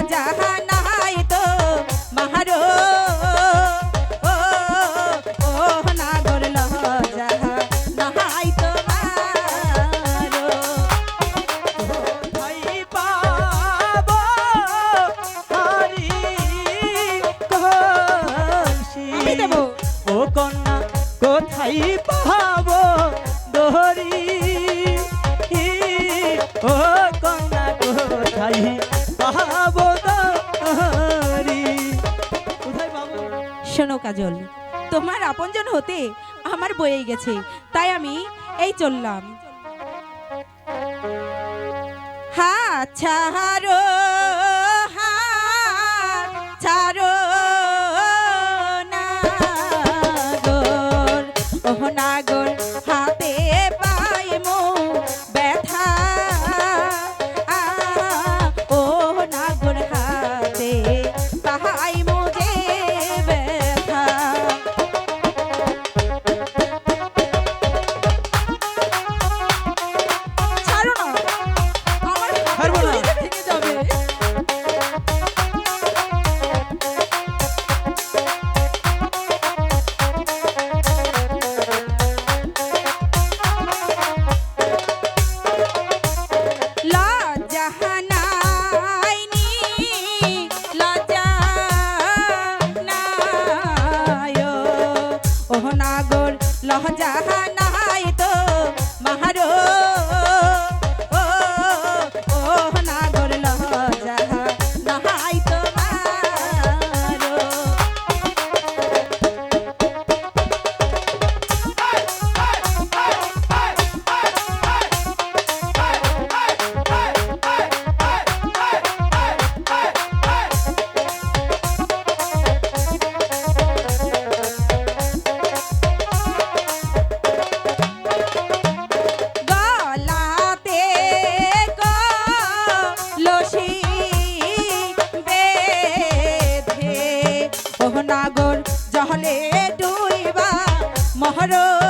লহজাহানাই তো মাহারো ও ও নাগর লহজাহানাই তো মারো কোথায় পাবো হারি কলসি আমি দেবো ও কন্যা কোথায় পাবো দহরি ও কন্যা কোথায় শোনো কাজল। তোমার আপনজন হতে আমার বয়ে গেছে তাই আমি এই চললাম। হা ছাড়ো। লজ্জাহানাই তো মাহারো। মহর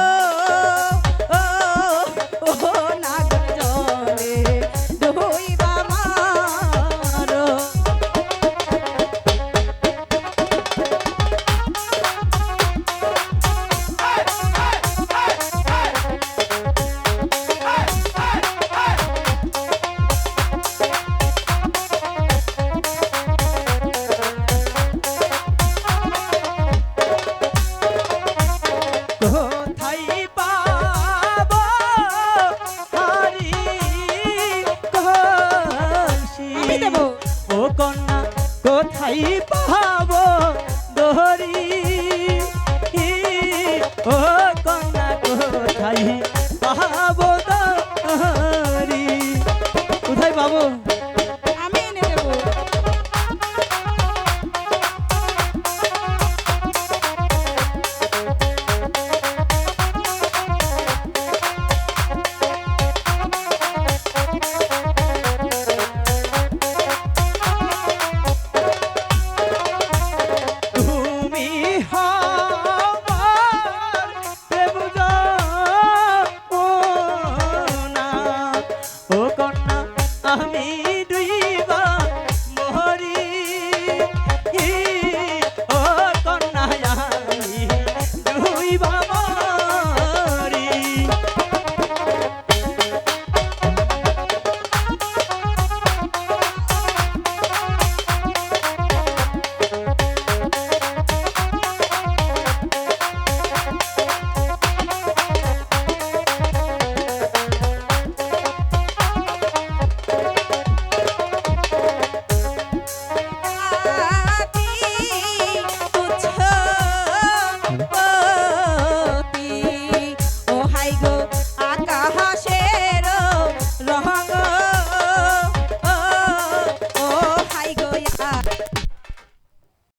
কোথায় পাবো আকাশ